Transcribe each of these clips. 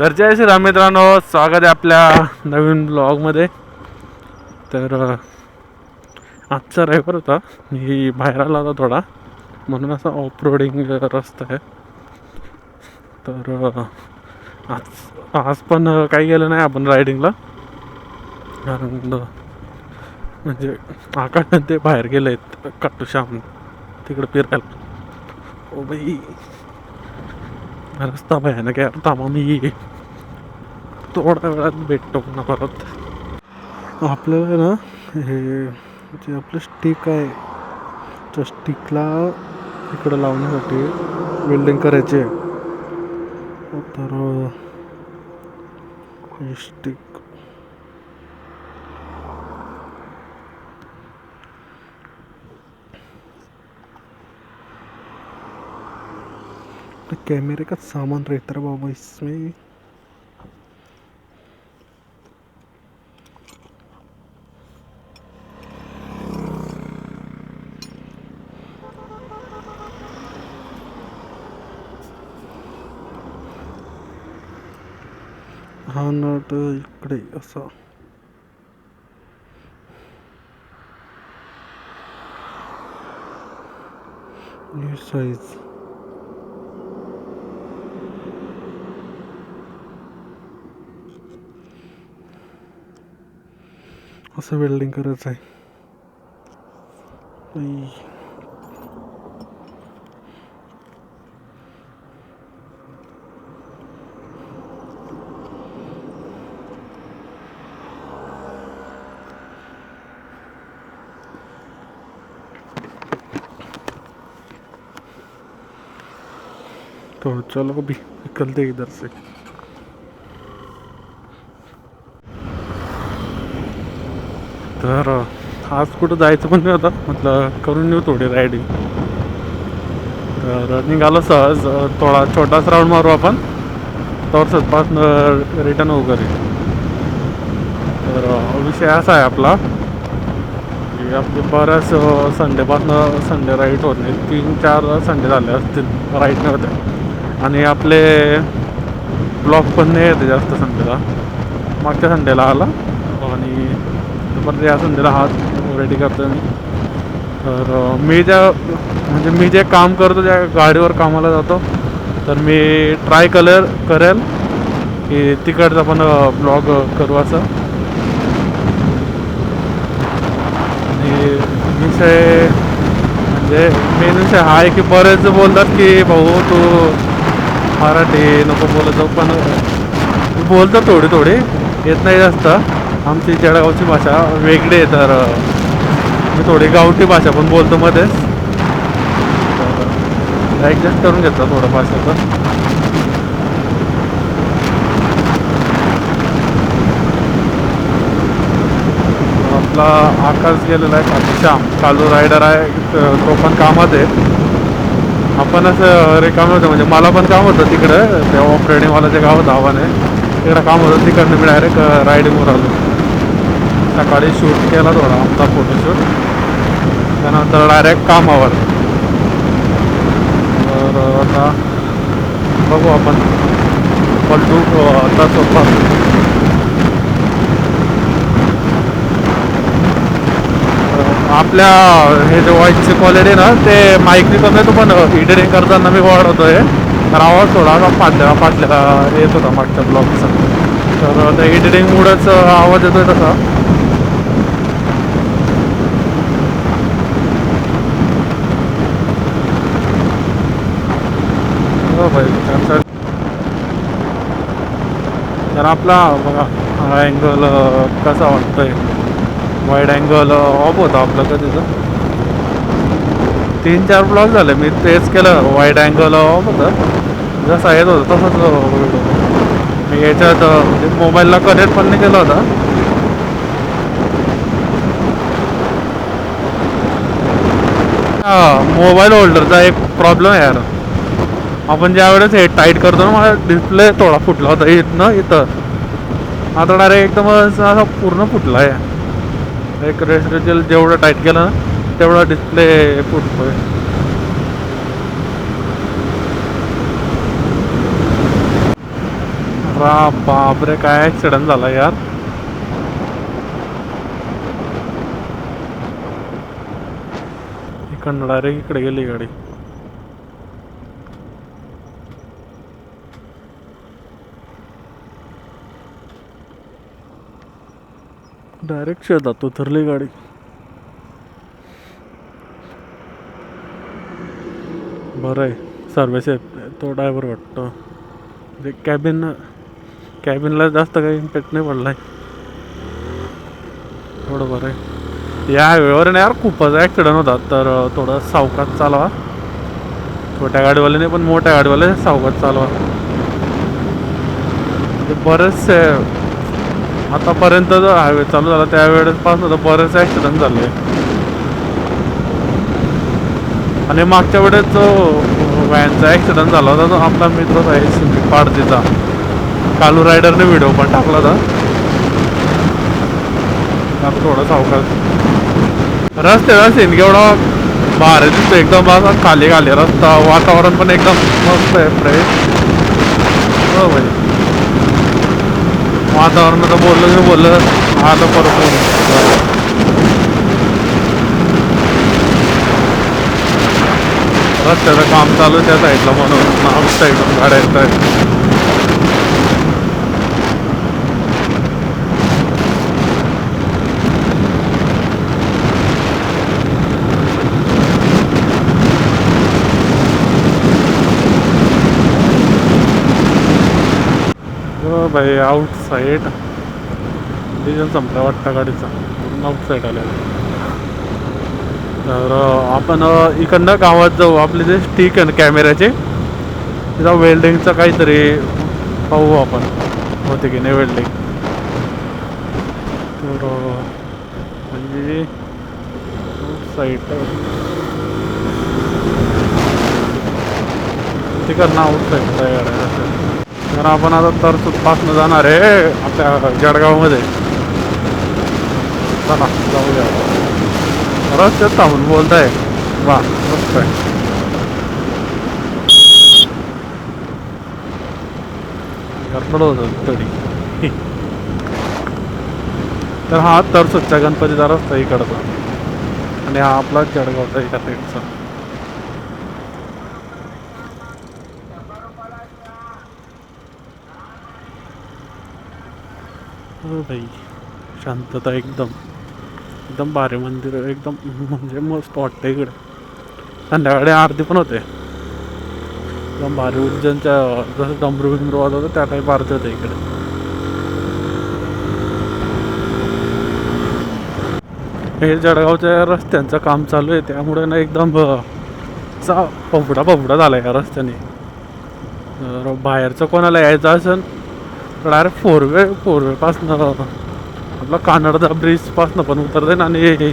तर जय श्रीराम मित्रांनो स्वागत आहे आपल्या नवीन ब्लॉगमध्ये. तर आजचा रविवार होता मी बाहेर आला होता थोडा. म्हणून असा ऑफ रोडिंग रस्ता आहे. तर आज आज पण काही गेलं नाही आपण रायडिंगला कारण म्हणजे आकाश ते बाहेर गेले आहेत काटू श्याम. तिकडे फिरायला. O by. रस्ता भयानक आहे यार थांबा मी. थोड्या वेळात भेटतो पुन्हा परत. आपल्याला ना हे जे आपलं स्टिक आहे त्या स्टिकला इकडं लावण्यासाठी वेल्डिंग करायची आहे. तर स्टिक तो कैमरे का सामान रहता है बाबा इसमें. तर इकडे असा साईज असं वेल्डिंग करायचं आहे चलो अभी निकलते इधर से। तर आज कुठं जायचं पण नाही आता. म्हटलं करून येऊ थोडी रायडिंग तर निघालो सहज. थोडा छोटाच राऊंड मारू आपण. तर सतपासनं रिटर्न होऊ घरी. तर विषय असा आहे आपला की आपले बऱ्याच संडेपासनं संडे राईट होत नाही तीन चार संडे झाले असतील राईट नव्हते आणि आपले ब्लॉक पण नाही येते जास्त संडेला. मागच्या संडेला आला. आणि परत या संडेला हात रेडी करतो मी. तर मी ज्या म्हणजे मी जे काम करतो त्या गाडीवर कामाला जातो तर मी ट्राय कलर करेल की तिकडचा पण ब्लॉग करू असं. आणि विषय म्हणजे मेन विषय हा आहे की बरेच बोलतात की भाऊ तू मराठी नको बोलत जाऊ पण बोलतो थोडी थोडी. येत नाही जास्त. आमची जळगावची भाषा वेगळी आहे तर मी थोडी गावठी भाषा पण बोलतो मध्येच. ॲडजस्ट करून घेतला थोडं भाषेचं आपला आकाश गेलेला आहे श्याम कालू रायडर आहे तो पण कामात आहे. आपण असं रिकाम होतं म्हणजे मला पण काम होतं तिकडं त्या ऑफ जे गाव होतं आव्हाने. तिकडं काम होतं तिकडनं मी डायरेक्ट रायडिंगवर आलो. सकाळी शूट केला थोडा आमचा फोटोशूट त्यानंतर डायरेक्ट कामावर. तर आता बघू आपण. पलटू आता सोपा. आपल्या हे जे व्हॉइसची क्वालिटी ना ते माईकनी कमी येतो पण एडिटिंग करताना मी वाढवतोय तर आवाज थोडा फाटल्या फाटल्या येत होता मागच्या ब्लॉगचा तर त्या एडिटिंगमुळेच आवाज येतोय तसा. हो तर आपला बघा अँगल कसा वाटतोय. वाईड अँगल ऑफ होता आपलं कधीचं तीन चार ब्लॉक झाले. मी तेच केलं. वाईड अँगल ऑफ होतं. जसा येत uh, होतं तसंच मी याच्यात uh, म्हणजे मोबाईलला कनेक्ट पण नाही केला होता. हा मोबाईल होल्डरचा एक प्रॉब्लेम आहे यार. आपण ज्या वेळेस हे टाईट करतो ना मला डिस्प्ले थोडा फुटला होता. इथनं इथं. आता डायरेक्ट एकदम असा पूर्ण फुटला आहे. एक रेसिडेन्शियल जेवढं टाईट केलं ना तेवढा डिस्प्ले फुटतोय रा बापरे काय ॲक्सिडंट झाला यार. इकडनं डायरेक्ट इकडे गेली गाडी. डायरेक्ट शेतात उतरली गाडी. बरं आहे. सर्विस आहे. तो ड्रायव्हर वाटतो. म्हणजे कॅबिन कॅबिनला जास्त काही इम्पॅक्ट नाही पडला आहे थोडं बरं आहे. या हायवेवर नाही यार खूपच ॲक्सिडेंट होतात. तर थोडं सावकाश चालवा. छोट्या गाडीवाल्याने पण मोठ्या गाडीवाले सावकाश चालवा. बरेचसे आतापर्यंत जो हायवे चालू झाला त्यावेळेसपासून तर बरेच ॲक्सिडेंट झाले. आणि मागच्या वेळेस जो व्हॅनचा ॲक्सिडेंट झाला होता तो आपला मित्रच आहे सिंधी पाडतीचा कालू रायडरने व्हिडिओ पण टाकला होता. थोडं सावकाश. रस्ते सीन केवढा भारी दिसतो एकदम असा खाली खाली रस्ता वातावरण पण एकदम मस्त आहे फ्रेश हो भाई वातावरणाचं बोललं मी बोललं हा तर परत रस्त्याचं काम चालू आहे त्या साईडला म्हणून आउट साईडून गाड्या येत आहेत हो भाई आउट साईड डिझेल संपला वाटतं गाडीचा. आउट साईड आले तर आपण इकडनं गावात जाऊ. आपले जे स्टिक आहे ना कॅमेऱ्याचे तिथं वेल्डिंगचं काहीतरी पाहू आपण. होते की नाही वेल्डिंग तर म्हणजे साईड तिकडनं आउट साईड तयार आहे. तर आपण आता तरतूदपासनं जाणार आहे आपल्या जळगावमध्ये. चला जाऊया. रस्त्यात थांबून बोलताय. वा मस्त आहे. गडबड होत तरी तर हा तरसुदच्या गणपतीचा रस्ता इकडचा. आणि हा आपला जळगावचा एका हो भाई शांतता एकदम. एकदम भारी मंदिर एकदम म्हणजे मस्त वाटतं इकडे. संध्याकाळी आरती पण होते. एकदम भारी उज्जैनच्या जसं डमरू बिमरू वाजवतो होतं त्या टाईप आरती होते इकडे. हे जळगावच्या रस्त्यांचं काम चालू आहे त्यामुळे ना एकदम चा पफडा पफडा झाला या रस्त्याने. बाहेरचं कोणाला यायचं असेल तर डायरेक्ट फोर वे फोर वेपासनं आपला कानडचा ब्रिजपासनं पण उतरता येईल आणि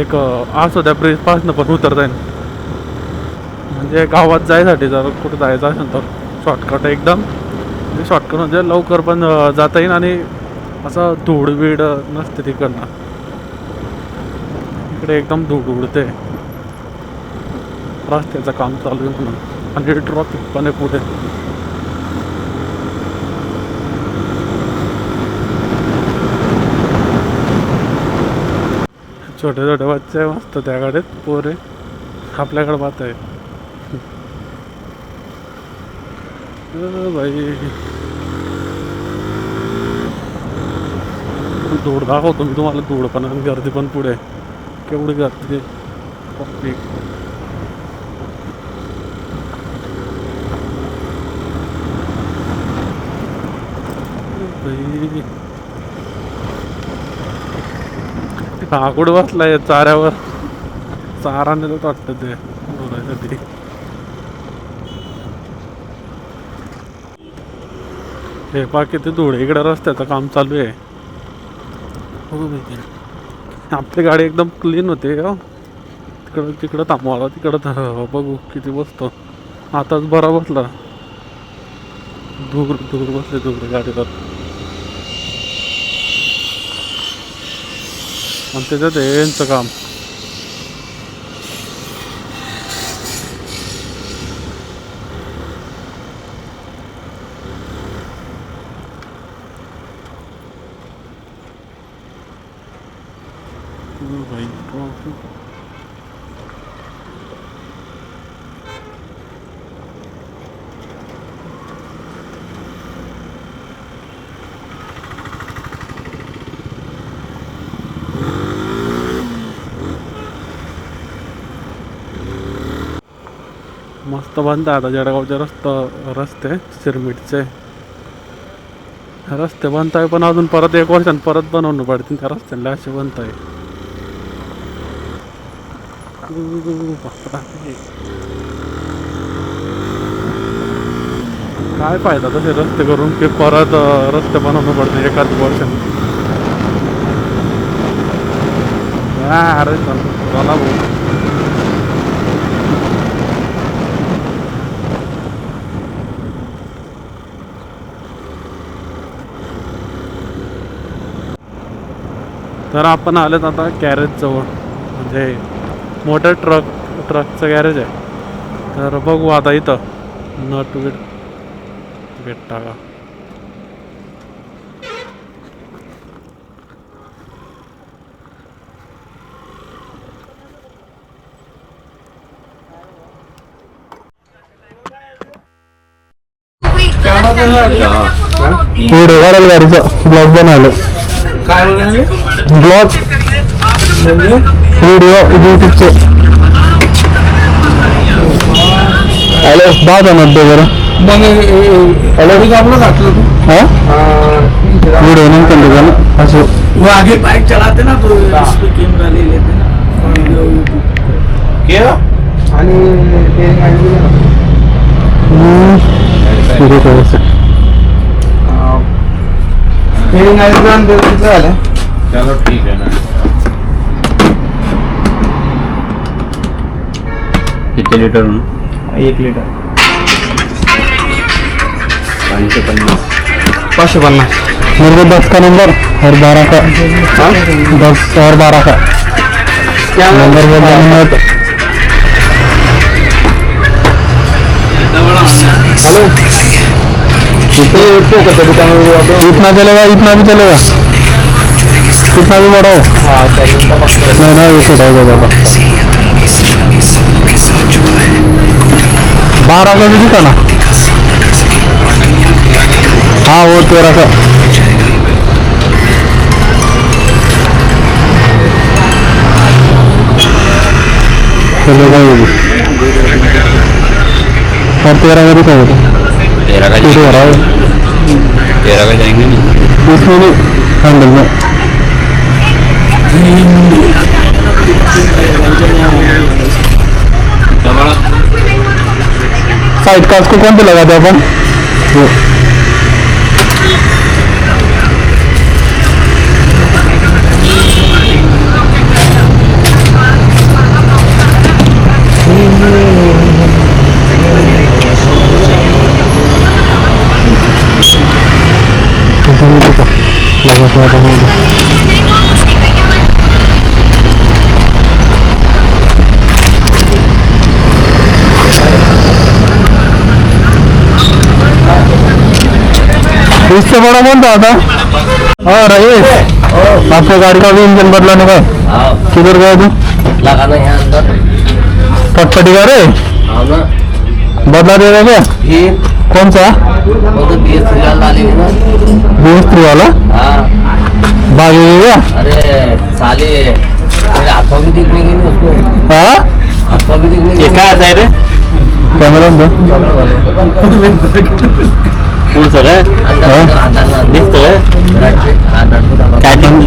एक आसोद्या ब्रिजपासनं पण उतरता येईल म्हणजे गावात जायसाठी जर कुठं जायचं असेल तर शॉर्टकट एकदम. म्हणजे शॉर्टकट म्हणजे लवकर पण जाता येईल आणि असं धूळबीड नसते तिकडनं. इकडे एकदम धूळ उडते रस्त्याचं काम चालू आहे म्हणून. आणि ट्रॉफिक पण आहे पुढे. छोटे छोटे बच्चे मस्त त्याकडे पोरे. आपल्याकडे पाहत आहे. भाई धूड दाखवतो मी तुम्हाला धूड पण आणि गर्दी पण पुढे केवढी गर्दी ट्रॉफिक भाई आकुड बसलाय चाऱ्यावर. चारा नेलं वाटतं ते. बोलायसाठी. हे पा किती धुळे इकडे रस्त्याचं काम चालू आहे. हो आपली गाडी एकदम क्लीन होते हो. तिकडं तिकडं थांबवाला तिकडं थ- हो, बघू किती बसतो. आताच बरा बसला. धूर धूर बसले धुर गाडीवर. आणि त्याच्यात हे यांचं काम भाई ट्रॉफिक मस्त बनतं आता जळगावचे रस्त रस्ते सिरमिटचे. रस्ते बनताय पण अजून परत एक वर्षान परत बनवणं पडतील त्या रस्त्याला असे बनताय आहे. काय फायदा तसे रस्ते करून की परत रस्ते बनवणं पडते एकाच वर्षान. अरे चला भाऊ. तर आपण आलेत आता गॅरेज जवळ म्हणजे मोठं ट्रक ट्रकचं गॅरेज आहे. तर बघू आता इथं. नट विट भेटता टाका गाडीचा ब्लॉक बनवलं. काय म्हणाले ब्लॉग व्हिडिओ युट्यूबचे हॅलो दहा जण दे बरं मग हॅलो आपलं घातलं तू हा। व्हिडिओ नाही असं वो आगे बाइक चलाते ना तो कैमरा ले लेते ना। वीडियो यूट्यूब क्या? आणि व्हिडिओ करायचं ट्रेनिंग आहे झालं चलो ठीक है ना। किती लिटर एक लिटर। पाचशे पन्नास पाचशे पन्नास मेरे को दस का नंबर और बारह का। दस और बारह का। नंबर बोल देना हेलो इतना चलेगा इतना भी चलेगा कितना भी बढ़ाओ हाँ नहीं ना ये ढाई हो जाएगा बारह का भी दिखा ना? हाँ वो तेरह का. चलेगा ये और तेरह का भी देगा तेरह का ठीक है रहा तेरह का जाएंगे नहीं इसमें नहीं हैंडल में साइड को कौन पे लगाते हैं अपन वो लगा हुआ था इससे बड़ा कौन था आता? हाँ रईस आपको गाड़ी का भी इंजन बदलाने का है? किधर गया तू? लगाना है अंदर। पटपटी का रे? हाँ ना। बदला देगा क्या? फिर कौन सा वो तो बीस फिलहाल डालेंगे ना मिस्त्री वाला? हाँ. भागेगा क्या अरे साले. तेरे हाथों भी दिखने की नहीं उसको? हाँ? हाथों भी दिखने की काय रे कैमरा हाँ? हाँ।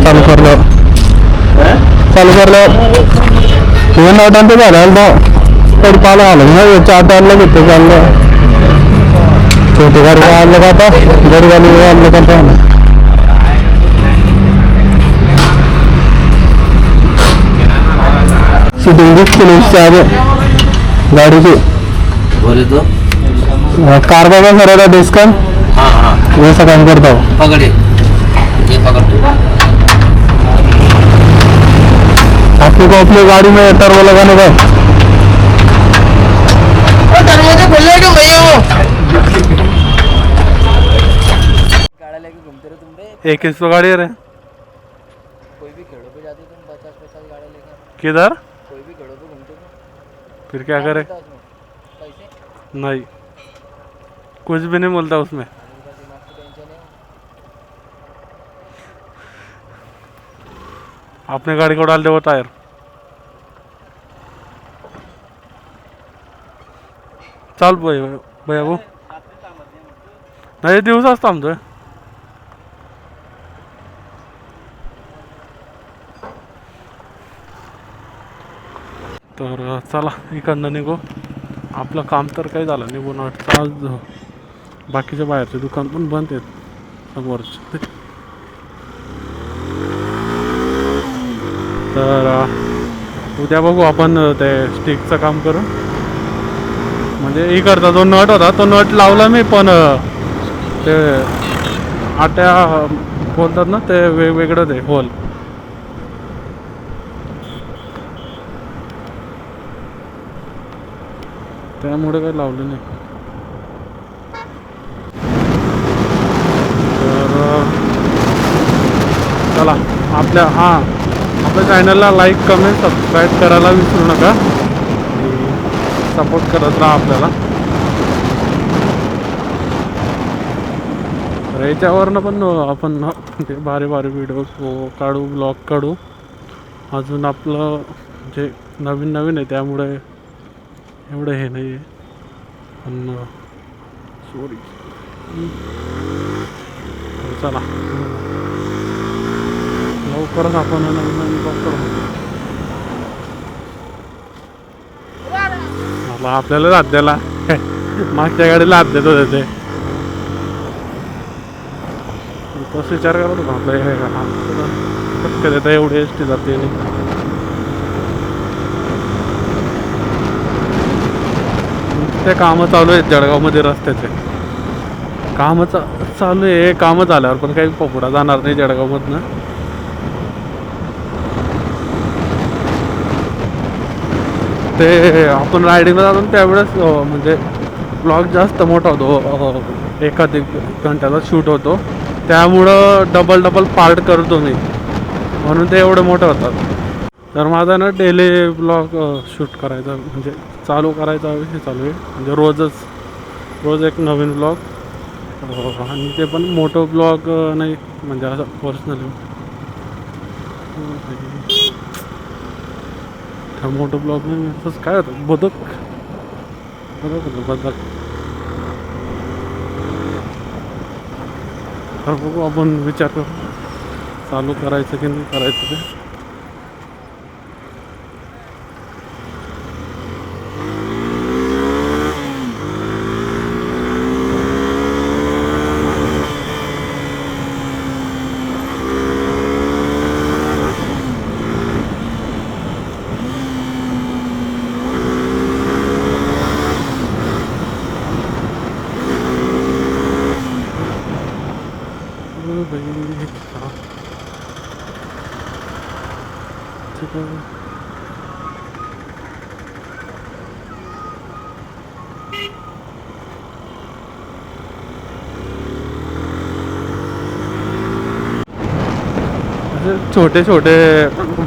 चालू कर लो चालू कर लो तुम्ही पाला ना चार टायरला घेतो चाललं. छोटी गाडी आणलं का आता गडी गाडी आणलं का आता सिटिंग दिसते नुसते आगे। गाडीची बोले तो? कार बघा सर डिस्काउंट हाँ हाँ। वैसा काम करता हूँ। पकड़े। ये पकड़ तू। आपको को अपनी गाड़ी में टर्बो लगाने का? गाड़ा लेके घूमते रहो तुम बे एक इसको गाड़ी है रे कोई भी खेड़ों पे जाते हो तुम पचास पचास गाड़ी किधर कोई भी घड़ों पे घूमते थे फिर क्या करे क्या होता उसमें? पैसे नहीं कुछ भी नहीं बोलता उसमें उनका दिमाग की टेंशन है अपने गाड़ी को डाल दे वो टायर चाल भाई भैया भाऊ नाही दिवसाच थांबतोय तर चला इकडनं निघू. आपलं काम तर काही झालं निघून वाटतं. आज बाकीच्या बाहेरचे दुकान पण बंद आहेत. समोरचे तर उद्या बघू आपण ते स्टिकचं काम करू. म्हणजे इकडचा जो नट होता तो नट लावला मी पण ते आट्या बोलतात ना ते वेगवेगळं ते होल. त्यामुळे काही लावलं नाही. तर चला आपल्या हां आपल्या चॅनलला लाईक कमेंट सबस्क्राईब करायला विसरू नका. सपोर्ट करत राहा आपल्याला. याच्यावरनं पण आपण ते भारी भारी व्हिडिओ हो, काढू ब्लॉग काढू. अजून आपलं जे नवीन नवीन आहे त्यामुळे एवढं हे नाही आहे पण सॉरी चला. लवकरच आपण मला आपल्याला हात द्याला मागच्या गाडीला हात देत होते ते. तसं विचार करत होता आपलं हे कटके देता एवढे एस टी जाते. ते कामं चालू आहेत जळगावमध्ये रस्त्याचे. कामं चा चालू आहे कामं झाल्यावर पण काही पपुडा जाणार नाही जळगावमधनं. ते आपण रायडिंगला जातो त्यावेळेस म्हणजे ब्लॉग जास्त मोठा होतो एखादी एखाद घंट्याचा शूट होतो. त्यामुळं डबल डबल पार्ट करतो मी. म्हणून ते एवढे मोठे होतात. तर माझा ना डेली ब्लॉग शूट करायचा म्हणजे चालू करायचा हे चालू आहे. म्हणजे रोजच रोज एक नवीन ब्लॉग हो, आणि ते पण मोठं ब्लॉग नाही म्हणजे असं पर्सनली मोठं ब्लॉग नाही असंच काय होतं? बदक. बदक होतं बदक. तर बघू आपण विचार करू. चालू करायचं की नाही करायचं ते अरे बाई, हा. ठीक असे छोटे छोटे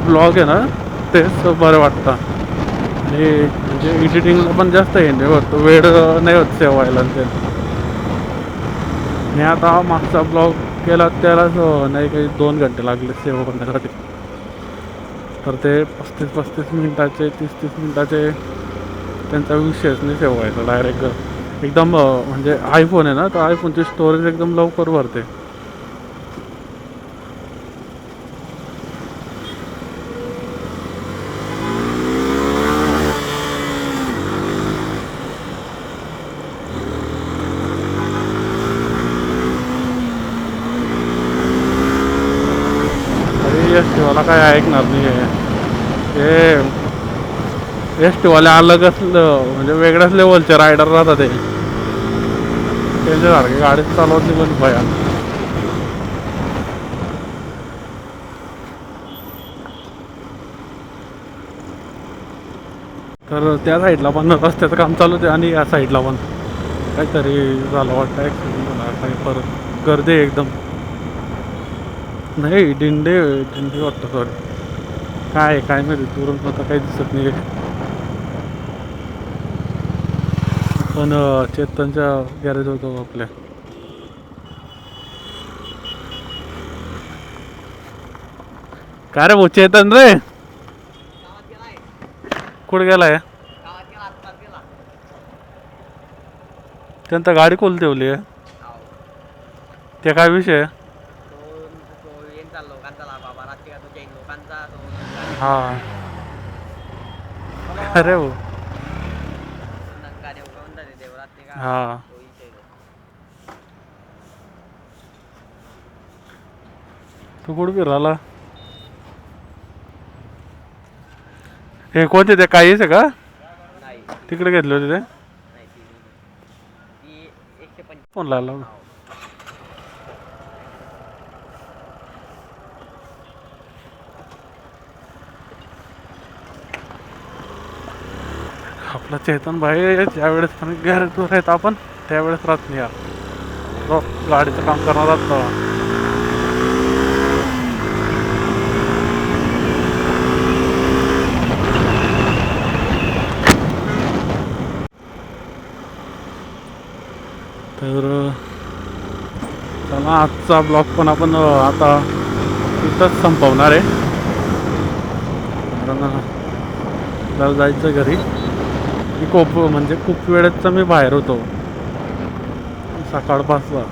ब्लॉग आहे ना तेच बरं वाटतं. आणि म्हणजे एडिटिंगला पण जास्त हे नाही वेळ नाही होत सेवायला व्हायला ते. मी आता मागचा ब्लॉग केला त्यालाच हो, नाही काही दोन घंटे लागले सेवा करण्यासाठी तर ते पस्तीस पस्तीस मिनिटाचे तीस तीस मिनटाचे त्यांचा विषयच नाही सेव्ह डायरेक्ट एकदम म्हणजे आयफोन आहे ना तर आयफोनची स्टोरेज एकदम लवकर भरते. मला काय ऐकणार नाही आहे हे एस टीवाले अलगच म्हणजे वेगळ्याच लेवलचे रायडर राहतात ते त्यांच्यासारखे गाडीच चालवत पण भया तर त्या साईडला पण रस्त्याचं काम चालू होते आणि या साईडला पण. काहीतरी झालं वाटतं ॲक्सिडेंट झाला काही परत गर्दी एकदम. नाही दिंडे डिंडे वाटतं सॉरी काय आहे, काय माहिती दुरून आता काही दिसत नाही पण चेतनच्या गॅरेज होतो आपल्या. काय रे भाऊ चेतन रे? कुठे गेलाय? त्यांचा गाडी कोल ठेवली आहे. ते काय विषय आहे? हा. अरे भाऊ हा. तू कुठे फिराला हे कोणते ते? काहीच आहे का? तिकडे घेतले होते ते? फोन लागला आपला चेतन भाई ज्यावेळेस गॅरेजवर आहेत आपण त्यावेळेस राहत नाही यार हो, गाडीचं काम करणार असतो तर चला आजचा ब्लॉग पण आपण आता इथंच संपवणार आहे. कारण जायचं घरी मी खूप म्हणजे खूप वेळेचा मी बाहेर होतो. सकाळपासून.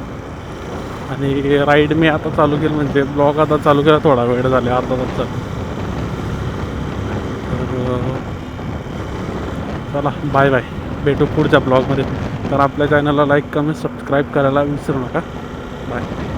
आणि राईड मी आता चालू केली म्हणजे ब्लॉग आता चालू केला थोडा वेळ झाले अर्धा तासचा. तर चला बाय बाय भेटू पुढच्या ब्लॉगमध्ये तर आपल्या चॅनलला लाईक कमेंट सबस्क्राईब करायला विसरू नका. बाय